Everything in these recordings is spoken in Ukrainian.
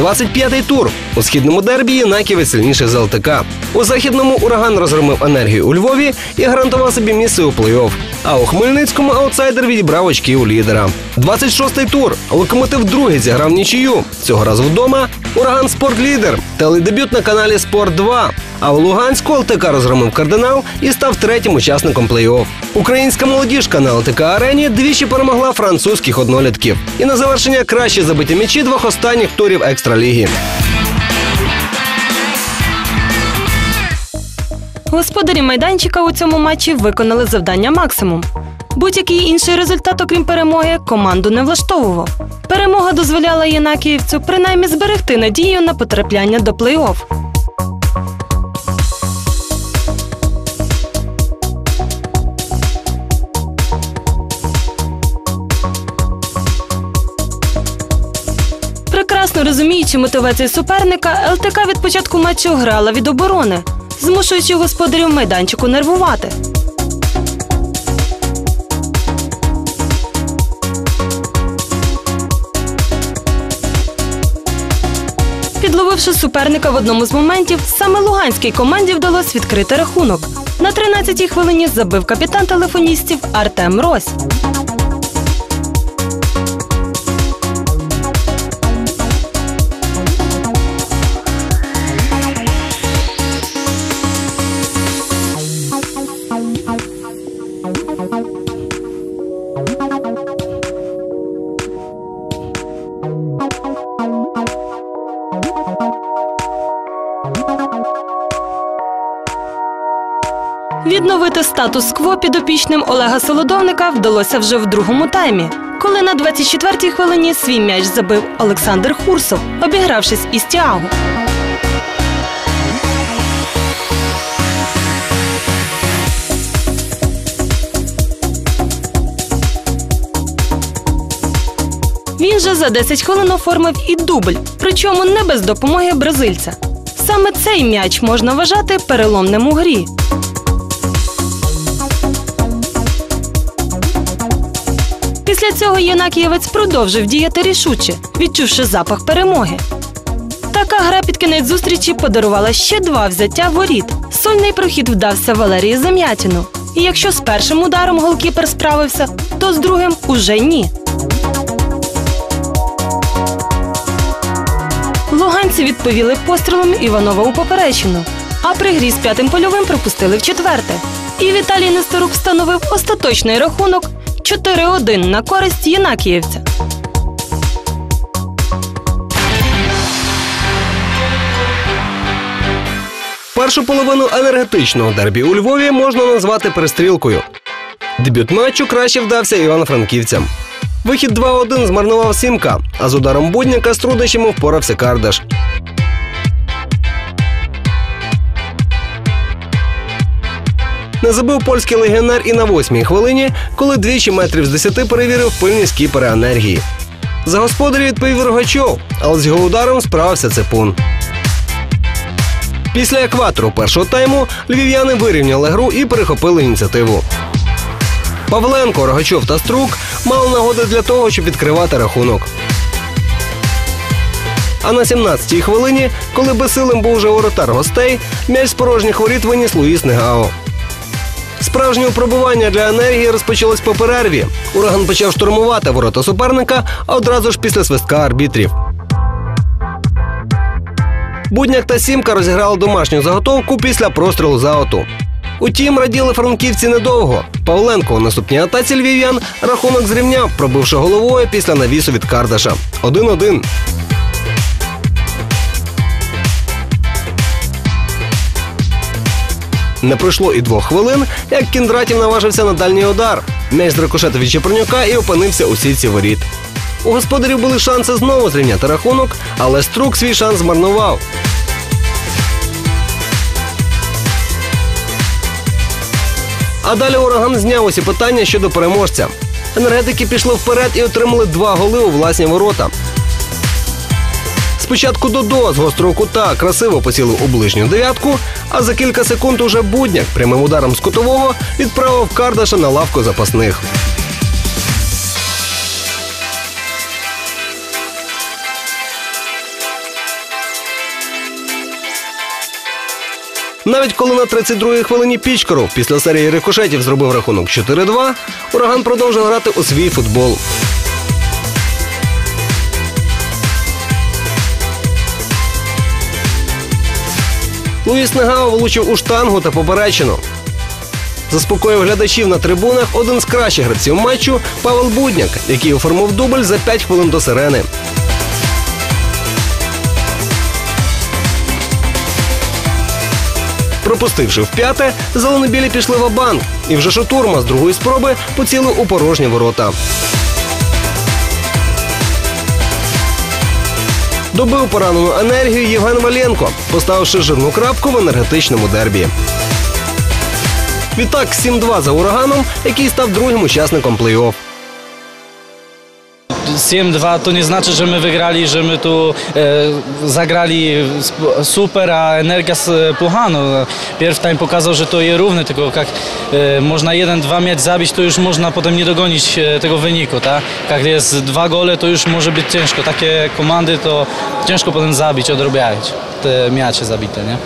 25-й тур. У східному дербі Єнаківець сильніший за ЛТК. У західному ураган розгромив енергію у Львові і гарантував собі місце у плей-офф. А у Хмельницькому аутсайдер відібрав очки у лідера. 26-й тур. Локомотив другий зіграв нічию. Цього разу вдома ураган спортлідер. Теледебют на каналі Спорт 2. А у Луганську ЛТК розгромив кардинал і став третім учасником плей-офф. Українська молодіжка на ЛТК арені двічі перемогла французьких однолітків. І на завершення краще забиті м'ячі двох останніх турів екстраліги. Господарі майданчика у цьому матчі виконали завдання максимум. Будь-який інший результат, окрім перемоги, команду не влаштовував. Перемога дозволяла Єнакіївцю принаймні зберегти надію на потрапляння до плей-офф. Прекрасно розуміючи мотивацію суперника, ЛТК від початку матчу грала від оборони, змушуючи господарів майданчику нервувати. Підловивши суперника в одному з моментів, саме луганській команді вдалося відкрити рахунок. На 13-й хвилині забив капітан телефоністів Артем Рось. Статус-кво підопічним Олега Солодовника вдалося вже в другому таймі, коли на 24-й хвилині свій м'яч забив Олександр Хурсов, обігравшись із Тіагу. Він же за 10 хвилин оформив і дубль, причому не без допомоги бразильця. Саме цей м'яч можна вважати переломним у грі. Цього Єнакієвець продовжив діяти рішуче, відчувши запах перемоги. Така гра під кінець зустрічі подарувала ще два взяття воріт. Сольний прохід вдався Валерії Зам'ятіну. І якщо з першим ударом голкіпер справився, то з другим уже ні. Луганці відповіли пострілом Іванова у поперечину, а при грі з п'ятим польовим пропустили в четверте. І Віталій Нестерук встановив остаточний рахунок 4-1 на користь Єнакіївця. Першу половину енергетичного дербі у Львові можна назвати перестрілкою. Дебют матчу краще вдався івано-франківцям. Вихід 2-1 змарнував Сімка, а з ударом будняка з труднощами впорався Кардаш. Не забив польський легіонер і на восьмій хвилині, коли двічі метрів з десяти перевірив пильність кіпера енергії. За господарі відповів Рогачов, але з його ударом справився цепун. Після екватору першого тайму львів'яни вирівняли гру і перехопили ініціативу. Павленко, Рогачов та Струк мали нагоди для того, щоб відкривати рахунок. А на 17-й хвилині, коли безсилим був вже воротар гостей, м'яч з порожніх воріт виніс Луїс Негао. Справжнє пробування для енергії розпочалось по перерві. Ураган почав штурмувати ворота суперника одразу ж після свистка арбітрів. Будняк та Сімка розіграли домашню заготовку після прострілу за ауту. Утім, раділи франківці недовго. Павленко у наступній атаці львів'ян рахунок зрівняв, пробивши головою після навісу від Кардаша. 1-1. Не пройшло і двох хвилин, як Кіндратів наважився на дальній удар. М'яч зрикошетив від Чепурнюка і опинився у сітці воріт. У господарів були шанси знову зрівняти рахунок, але струк свій шанс змарнував. А далі ураган зняв усі питання щодо переможця. Енергетики пішли вперед і отримали два голи у власні ворота. Спочатку Додо з гострого кута красиво посілив у ближню дев'ятку, а за кілька секунд уже будняк прямим ударом з кутового відправив Кардаша на лавку запасних. Навіть коли на 32-й хвилині Пічкоров після серії рикошетів зробив рахунок 4-2, ураган продовжив грати у свій футбол. Луїс Негао влучив у штангу та поперечину. Заспокоїв глядачів на трибунах один з кращих гравців матчу Павел Будняк, який оформив дубль за 5 хвилин до сирени. Пропустивши в п'яте, зеленобілі пішли в банк і вже Шатурма з другої спроби поцілив у порожні ворота. Добив поранену енергію Євген Валенко, поставивши жирну крапку в енергетичному дербі. Відтак 7-2 за ураганом, який став другим учасником плей-офф. 7-2 to nie znaczy, że my wygrali, że my tu e, zagrali sp- super, a Energia s- plocha. No, pierw time pokazał, że to je równy, tylko jak e, można 1-2 mieć zabić, to już można potem nie dogonić e, tego wyniku. Tak? Jak jest dwa gole, to już może być ciężko. Takie komandy to ciężko potem zabić, odrobiać te miacie zabite. Nie?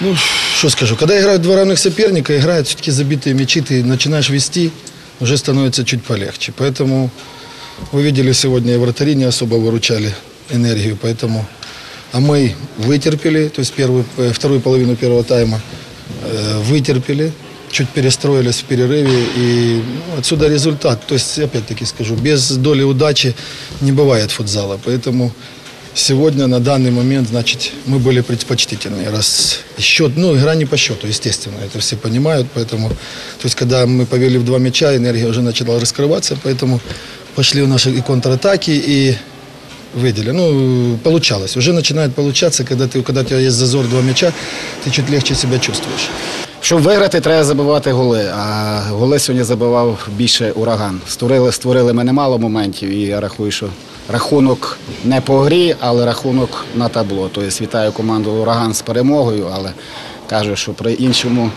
Ну, что скажу, когда играют два равных соперника, играют все-таки забитые мячи, ты начинаешь вести, уже становится чуть полегче. Поэтому вы видели сегодня, и вратари не особо выручали энергию, поэтому... А мы вытерпели, то есть первую, э, вторую половину первого тайма э, вытерпели, чуть перестроились в перерыве, и ну, отсюда результат. То есть, опять-таки скажу, без доли удачи не бывает футзала, поэтому Сегодня, на данный момент, значит, мы были предпочтительнее. Раз счет, ну, игра не по счету, естественно, это все понимают, поэтому, то есть, когда мы повели в два мяча, энергия уже начала раскрываться, поэтому пошли у наши и контратаки, и выдели. Ну, получалось. Уже начинает получаться, когда, ты, когда у тебя есть зазор два мяча, ты чуть легче себя чувствуешь. Щоб виграти, треба забивати голи. А голи сьогодні забивав більше ураган. Створили, створили ми немало моментів, і я рахую, що рахунок не по грі, але рахунок на табло. Тобто вітаю команду Ураган з перемогою, але кажу, що при іншому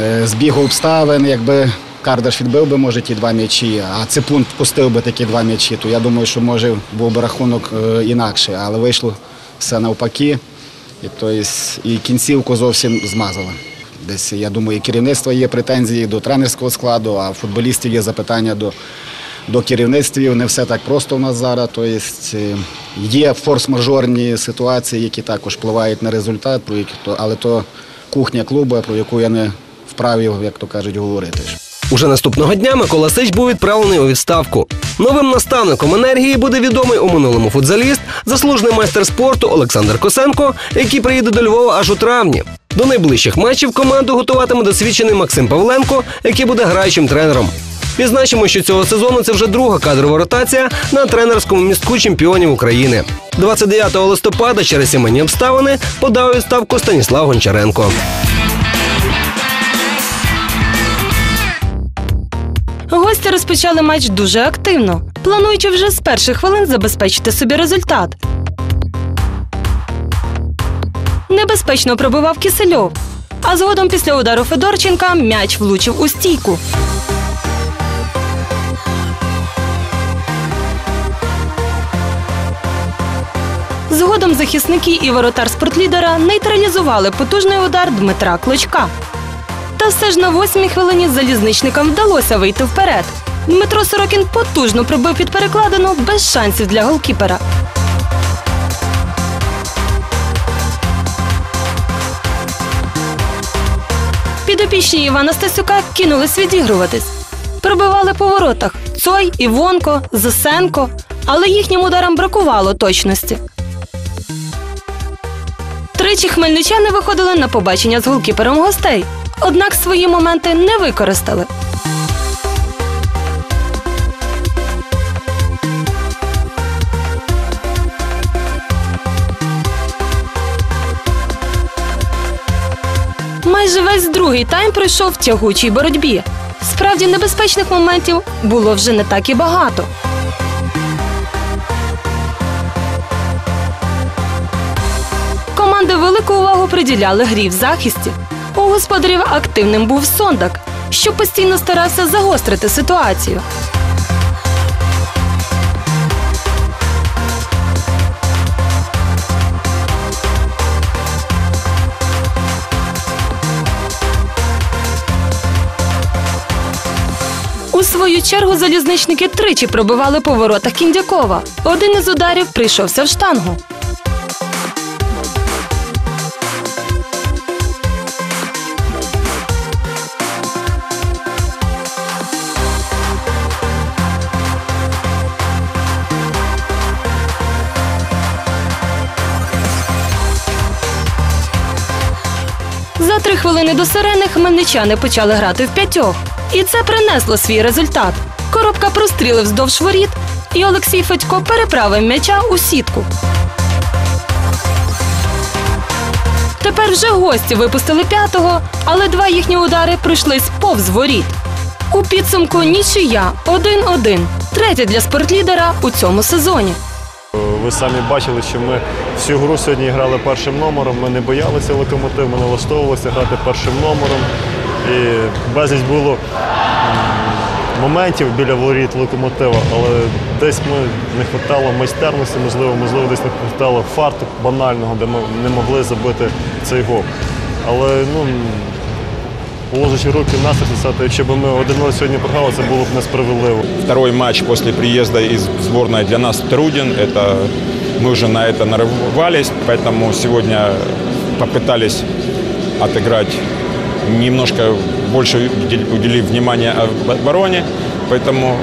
е, збігу обставин, якби Кардаш відбив би, може, ті два м'ячі, а Ципун пустив би такі два м'ячі, то я думаю, що може був би рахунок е, інакше. Але вийшло все навпаки. І, то і кінцівку зовсім змазали. Десь, я думаю, і керівництва є претензії до тренерського складу, а футболістів є запитання до, до керівництвів. Не все так просто у нас зараз. То е, є форс-мажорні ситуації, які також впливають на результат, про які, але то кухня клубу, про яку я не вправі, як то кажуть, говорити. Уже наступного дня Микола Сич був відправлений у відставку. Новим наставником енергії буде відомий у минулому футзаліст, заслужений майстер спорту Олександр Косенко, який приїде до Львова аж у травні. До найближчих матчів команду готуватиме досвідчений Максим Павленко, який буде граючим тренером. Відзначимо, що цього сезону це вже друга кадрова ротація на тренерському містку чемпіонів України. 29 листопада через сімейні обставини подав відставку Станіслав Гончаренко. Гості розпочали матч дуже активно, плануючи вже з перших хвилин забезпечити собі результат. Небезпечно пробивав Кисельов, а згодом після удару Федорченка м'яч влучив у стійку. Згодом захисники і воротар спортлідера нейтралізували потужний удар Дмитра Клочка. Та все ж на восьмій хвилині залізничникам вдалося вийти вперед. Дмитро Сорокін потужно пробив під перекладину без шансів для голкіпера. Підопічні Івана Стасюка кинулись відігруватись. Пробивали по воротах Цой, Івонко, Засенко, але їхнім ударам бракувало точності. Тричі хмельничани виходили на побачення з голкіпером гостей, однак свої моменти не використали. Майже весь другий тайм пройшов в тягучій боротьбі. Справді небезпечних моментів було вже не так і багато. Команди велику увагу приділяли грі в захисті. У господарів активним був сондак, що постійно старався загострити ситуацію. У свою чергу залізничники тричі пробивали по воротах Кіндякова. Один із ударів прийшовся в штангу. За три хвилини до сирени хмельничани почали грати в п'ятьох. І це принесло свій результат. Коробка прострілив вздовж воріт, і Олексій Федько переправив м'яча у сітку. Тепер вже гості випустили п'ятого, але два їхні удари прийшлись повз воріт. У підсумку нічия 1-1. Третя для спортлідера у цьому сезоні. Ви самі бачили, що ми всю гру сьогодні грали першим номером. Ми не боялися локомотив, ми налаштовувалися грати першим номером. І безліч було моментів біля воріт локомотива, але десь ми не вистачало майстерності, можливо, можливо, десь не вистачало фарту банального, де ми не могли забити цей гол. Але ну, положачи руки в нас, сказати, якщо б ми 1-0 сьогодні програли, це було б несправедливо. Второй матч после приезда из сборной для нас труден. Это мы уже на это нарывались, поэтому сегодня попытались отыграть немножко больше удели- уделив внимание обороне, поэтому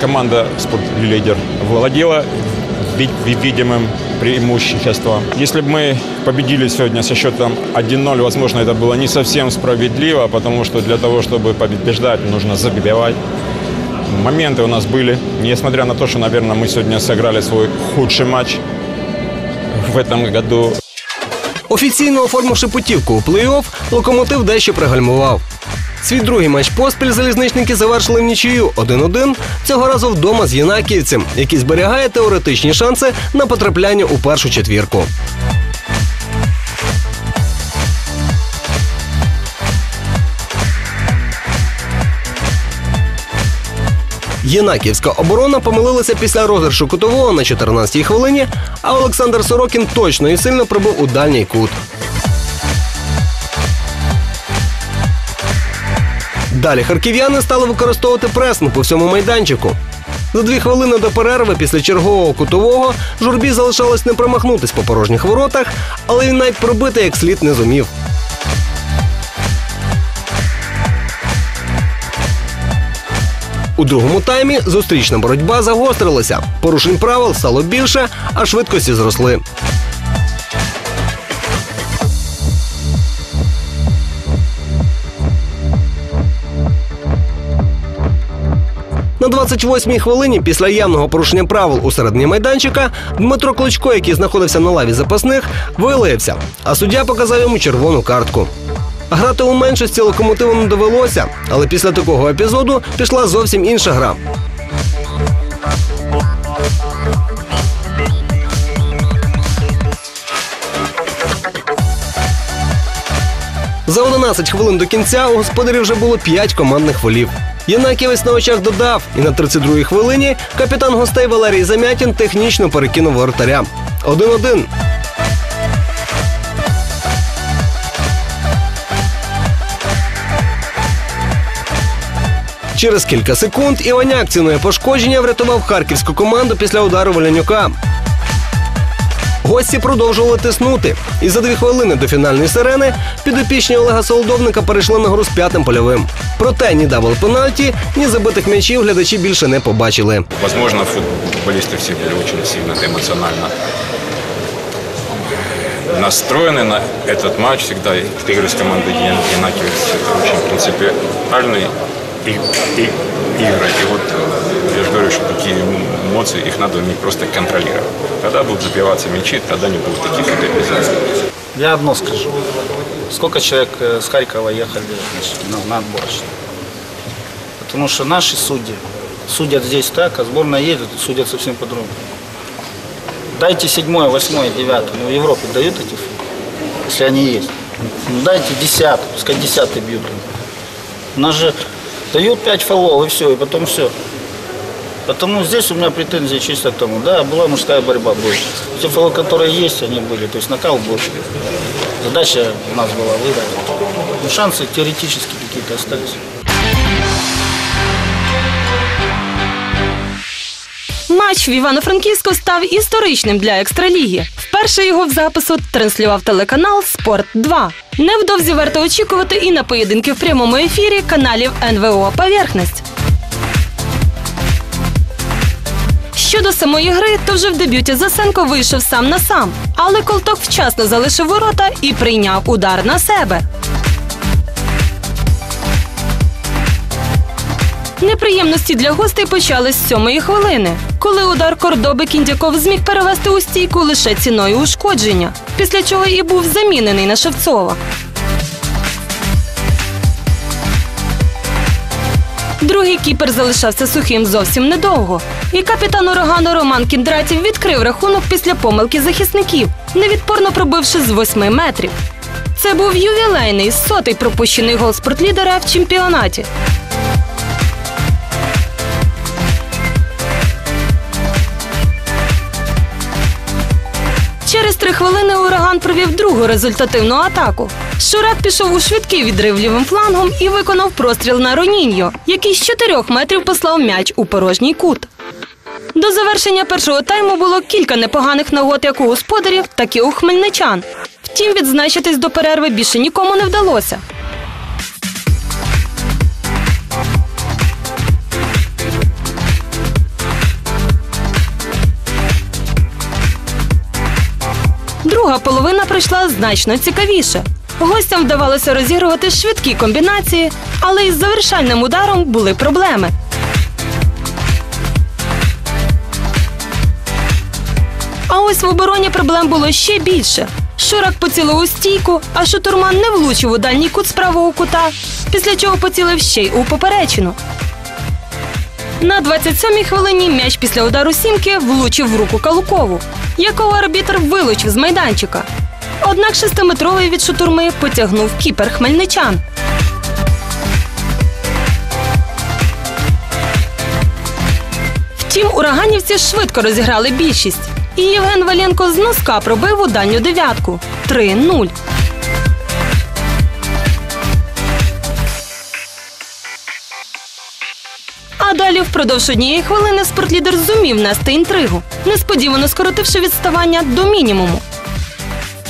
команда «Спортлидер» владела ви- ви- видимым преимуществом. Если бы мы победили сегодня со счетом 1-0, возможно, это было не совсем справедливо, потому что для того, чтобы побеждать, нужно забивать. Моменты у нас были, несмотря на то, что, наверное, мы сегодня сыграли свой худший матч в этом году. Офіційно оформивши путівку у плей-офф, локомотив дещо пригальмував. Свій другий матч поспіль залізничники завершили в нічию 1-1, цього разу вдома з Єнакіївцем, який зберігає теоретичні шанси на потрапляння у першу четвірку. Єнаківська оборона помилилася після розіграшу кутового на 14-й хвилині, а Олександр Сорокін точно і сильно прибув у дальній кут. Далі харків'яни стали використовувати пресинг по всьому майданчику. За дві хвилини до перерви після чергового кутового журбі залишалось не промахнутись по порожніх воротах, але він навіть пробити як слід не зумів. У другому таймі зустрічна боротьба загострилася. Порушень правил стало більше, а швидкості зросли. 28-й хвилині після явного порушення правил у середині майданчика Дмитро Кличко, який знаходився на лаві запасних, вилився, а суддя показав йому червону картку. Грати у меншості локомотиву не довелося, але після такого епізоду пішла зовсім інша гра. За 11 хвилин до кінця у господарів вже було 5 командних голів. Єнаківець на очах додав, і на 32-й хвилині капітан гостей Валерій Замятін технічно перекинув воротаря. 1-1. Через кілька секунд Іваняк ціною пошкодження врятував харківську команду після удару Волянюка Гості продовжували тиснути. І за дві хвилини до фінальної сирени підопічні Олега Солодовника перейшли на гру з п'ятим польовим. Проте ні дабл пенальті, ні забитих м'ячів глядачі більше не побачили. Возможно, футболисты все были очень сильно эмоционально настроены на этот матч. Всегда игры с командой Ян- Янакиевец – это очень принципиальные и, и- игры. И вот э, я же говорю, что такие эмоции, их надо уметь просто контролировать. Когда будут забиваться мячи, тогда не будет таких вот эпизодов. Я одно скажу. Сколько человек э, с Харькова ехали значит, на, на отборочную? Потому что наши судьи судят здесь так, а сборная едет судят совсем по-другому. Дайте седьмое, восьмое, девятое. Ну, в Европе дают эти если они есть. Ну, дайте десятый, пускай десятый бьют. У нас же Дают 5 фолов и все, и потом все. Потому здесь у меня претензии чисто к тому, да, была мужская борьба будет. Те фолы, которые есть, они были, то есть накал был. Задача у нас была выиграть. Но шансы теоретически какие-то остались. Матч в Івано-Франківську став історичним для екстраліги. Вперше його в запису транслював телеканал Спорт 2 Невдовзі варто очікувати і на поєдинки в прямому ефірі каналів НВО Поверхність. Щодо самої гри, то вже в дебюті Засенко вийшов сам на сам, але Колток вчасно залишив ворота і прийняв удар на себе. Неприємності для гостей почались з сьомої хвилини, коли удар Кордоби Кіндяков зміг перевести у стійку лише ціною ушкодження, після чого і був замінений на Шевцова. Другий кіпер залишався сухим зовсім недовго. І капітан урагану Роман Кіндратів відкрив рахунок після помилки захисників, невідпорно пробивши з восьми метрів. Це був ювілейний сотий пропущений гол спортлідера в чемпіонаті. Три хвилини ураган провів другу результативну атаку. Шурак пішов у швидкий відрив лівим флангом і виконав простріл на Роніньо, який з чотирьох метрів послав м'яч у порожній кут. До завершення першого тайму було кілька непоганих нагод як у господарів, так і у хмельничан. Втім, відзначитись до перерви більше нікому не вдалося. Друга половина пройшла значно цікавіше. Гостям вдавалося розігрувати швидкі комбінації, але із завершальним ударом були проблеми. А ось в обороні проблем було ще більше. Шурак поцілив у стійку, а шутурман не влучив у дальній кут з правого кута, після чого поцілив ще й у поперечину. На 27-й хвилині м'яч після удару сімки влучив в руку Калукову, якого арбітр вилучив з майданчика. Однак шестиметровий від шутурми потягнув кіпер хмельничан. Втім, ураганівці швидко розіграли більшість. І Євген Валенко з носка пробив у дальню дев'ятку 3-0. А далі впродовж однієї хвилини спортлідер зумів нести інтригу, несподівано скоротивши відставання до мінімуму.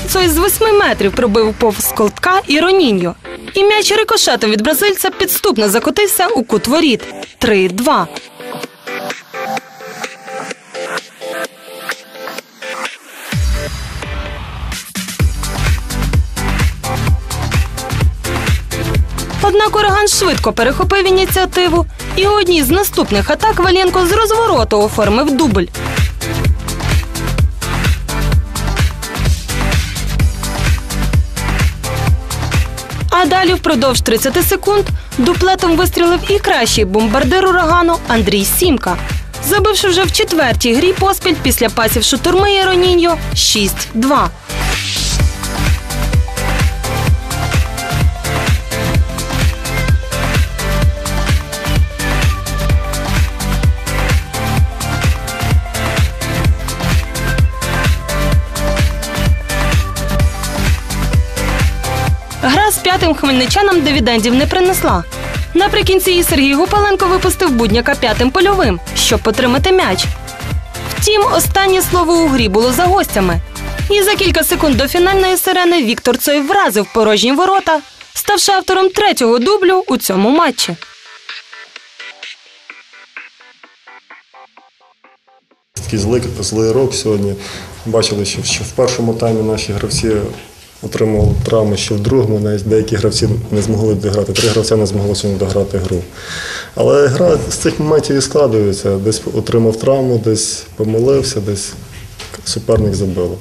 Цой з восьми метрів пробив повз колтка і Роніньо. І м'яч рикошетом від бразильця підступно закотився у кут воріт 3-2. Однак ураган швидко перехопив ініціативу, і у одній з наступних атак Валенко з розвороту оформив дубль. А далі впродовж 30 секунд дуплетом вистрілив і кращий бомбардир урагану Андрій Сімка, забивши вже в четвертій грі поспіль після пасів шутурми і Роніньо 6-2. Гра хмельничанам дивідендів не принесла. Наприкінці Сергій Гупаленко випустив будняка п'ятим польовим, щоб потримати м'яч. Втім, останнє слово у грі було за гостями. І за кілька секунд до фінальної сирени Віктор Цой вразив порожні ворота, ставши автором третього дублю у цьому матчі. Такий злий, злий рок сьогодні. Бачили, що в першому таймі наші гравці отримали травми, що в другому навіть деякі гравці не змогли дограти. Три гравця не змогли сьогодні дограти гру. Але гра з цих моментів і складується. Десь отримав травму, десь помилився, десь суперник забило.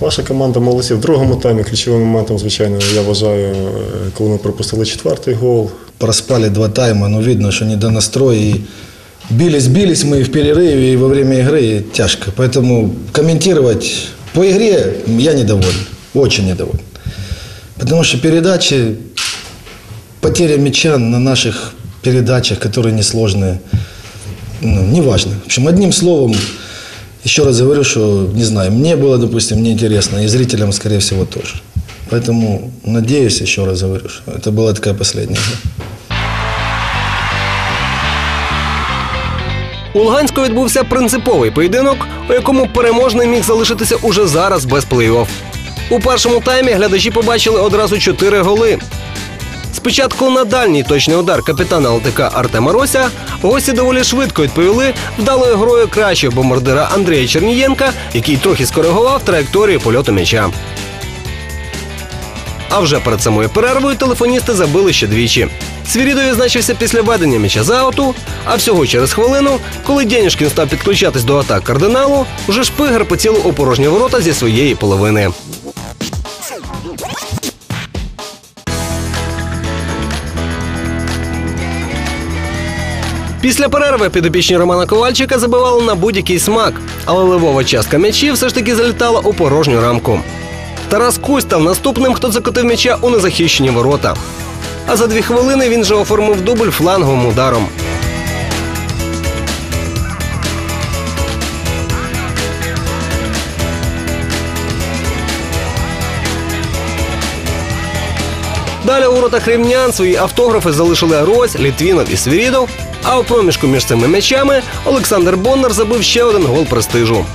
Ваша команда молодці. В другому таймі ключовим моментом, звичайно, я вважаю, е, коли ми пропустили четвертий гол. Проспали два тайма, но видно, что не до настроя. И бились-бились мы и в перерыве, и во время игры и тяжко. Поэтому комментировать по игре я недоволен, очень недоволен. Потому что передачи, потеря мяча на наших передачах, которые несложные, ну, неважно. В общем, одним словом, еще раз говорю, что, не знаю, мне было, допустим, неинтересно, и зрителям, скорее всего, тоже. Поэтому надеюсь, еще раз говорю, что это была такая последняя игра. У Луганську відбувся принциповий поєдинок, у якому переможний міг залишитися уже зараз без плей-офф. У першому таймі глядачі побачили одразу чотири голи. Спочатку на дальній точний удар капітана ЛТК Артема Рося гості доволі швидко відповіли вдалою грою кращого бомбардира Андрія Чернієнка, який трохи скоригував траєкторію польоту м'яча. А вже перед самою перервою телефоністи забили ще двічі. Свірідо відзначився після ведення м'яча за ауту, а всього через хвилину, коли Дєнішкін став підключатись до атак кардиналу, вже шпигер поцілив у порожні ворота зі своєї половини. Після перерви підопічні Романа Ковальчика забивали на будь-який смак, але левова частка м'ячів все ж таки залітала у порожню рамку. Тарас Кусь став наступним, хто закотив м'яча у незахищені ворота. А за дві хвилини він же оформив дубль фланговим ударом. Далі у воротах рівнян свої автографи залишили Рось, Літвінов і Свірідов. А у проміжку між цими м'ячами Олександр Бондар забив ще один гол престижу.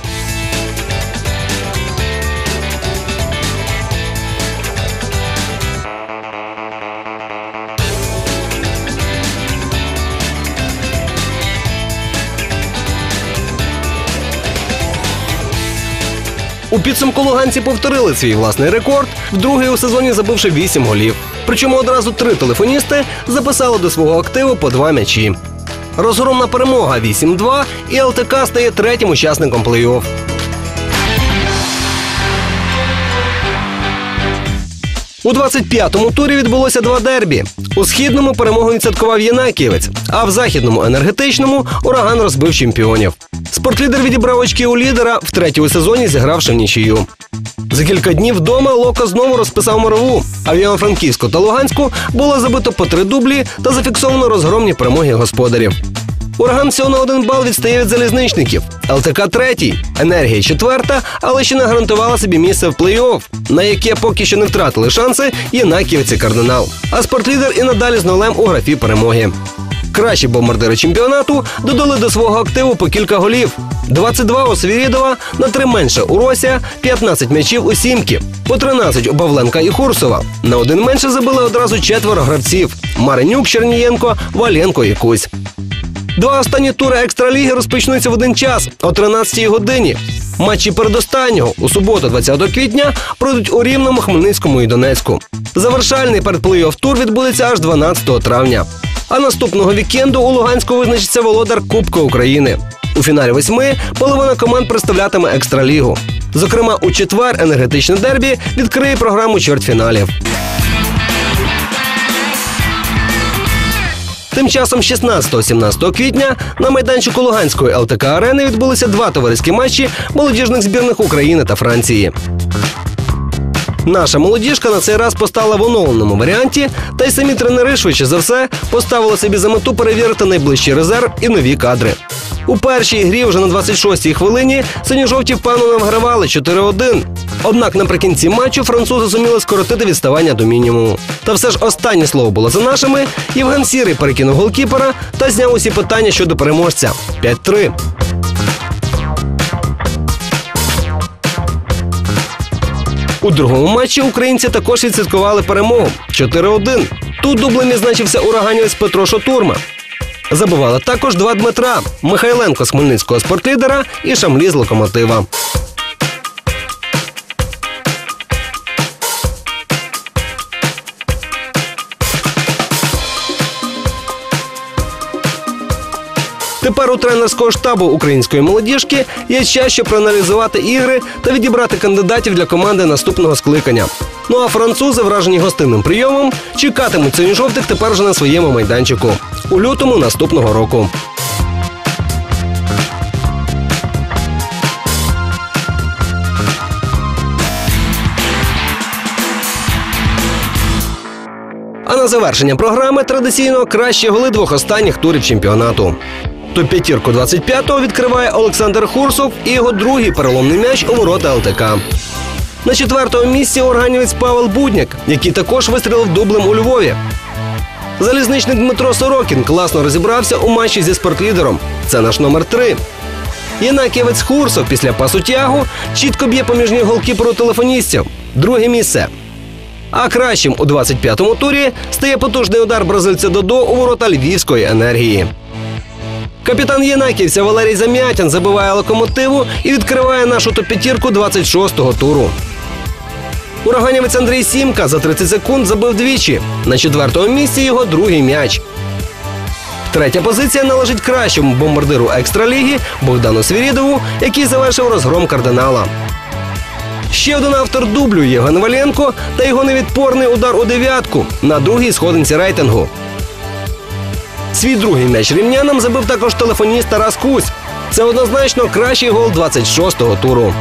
У підсумку луганці повторили свій власний рекорд, вдруге у сезоні забивши 8 голів. Причому одразу три телефоністи записали до свого активу по два м'ячі. Розгромна перемога 8-2 і ЛТК стає третім учасником плей-офф. У 25-му турі відбулося два дербі. У східному перемогу відсвяткував Єнакієвець, а в західному енергетичному ураган розбив чемпіонів. Спортлідер відібрав очки у лідера в третьому сезоні, зігравши в нічию. За кілька днів вдома Локо знову розписав морову. А в Івано-Франківську та Луганську було забито по три дублі та зафіксовано розгромні перемоги господарів. Ураган всього на один бал відстає від залізничників. ЛТК третій, енергія четверта, але ще не гарантувала собі місце в плей-офф, на яке поки що не втратили шанси і кардинал. А спортлідер і надалі з нолем у графі перемоги. Кращі бомбардири чемпіонату додали до свого активу по кілька голів. 22 у Свірідова, на три менше у Рося, 15 м'ячів у Сімки, по 13 у Павленка і Хурсова. На один менше забили одразу четверо гравців: Маринюк, Чернієнко, Валенко і Кузь. Два останні тури екстраліги розпочнуться в один час о 13-й годині. Матчі передостаннього у суботу, 20 квітня, пройдуть у Рівному, Хмельницькому і Донецьку. Завершальний передплей-офф тур відбудеться аж 12 травня. А наступного вікенду у Луганську визначиться володар Кубка України. У фіналі восьми половина команд представлятиме екстралігу. Зокрема, у четвер енергетичне дербі відкриє програму чвертьфіналів. Тим часом 16-17 квітня на майданчику Луганської ЛТК арени відбулися два товариські матчі молодіжних збірних України та Франції. Наша молодіжка на цей раз постала в оновленому варіанті, та й самі тренери швидше за все поставили собі за мету перевірити найближчий резерв і нові кадри. У першій грі вже на 26-й хвилині синьо-жовті впевнено вгравали 4-1. Однак наприкінці матчу французи зуміли скоротити відставання до мінімуму. Та все ж останнє слово було за нашими. Євген Сірий перекинув голкіпера та зняв усі питання щодо переможця 5-3. У другому матчі українці також відсвяткували перемогу 4-1. Тут дублем відзначився ураганівець Петро Шотурма. Забували також два Дмитра Михайленко з Хмельницького спортлідера і Шамлі з локомотива. Тепер у тренерського штабу української молодіжки є час, щоб проаналізувати ігри та відібрати кандидатів для команди наступного скликання. Ну а французи, вражені гостинним прийомом, чекатимуть синьо-жовтих тепер вже на своєму майданчику у лютому наступного року. А на завершення програми традиційно кращі голи двох останніх турів чемпіонату. Топ п'ятірку 25-го відкриває Олександр Хурсов і його другий переломний м'яч у ворота ЛТК. На четвертому місці органівець Павел Будняк, який також вистрілив дублем у Львові. Залізничник Дмитро Сорокін класно розібрався у матчі зі спортлідером. Це наш номер три. Єнаківець Хурсов після пасу тягу чітко б'є поміж ніг голкіперу телефоністів. Друге місце. А кращим у 25-му турі стає потужний удар бразильця Додо у ворота львівської енергії. Капітан Єнаківця Валерій Замятін забиває локомотиву і відкриває нашу топ-п'ятірку 26-го туру. Ураганівець Андрій Сімка за 30 секунд забив двічі. На четвертому місці його другий м'яч. Третя позиція належить кращому бомбардиру екстраліги Богдану Свірідову, який завершив розгром кардинала. Ще один автор дублю Євген Валенко та його невідпорний удар у дев'ятку на другій сходинці рейтингу. Свій другий м'яч рівнянам забив також телефоніст Тарас Кусь. Це однозначно кращий гол 26-го туру.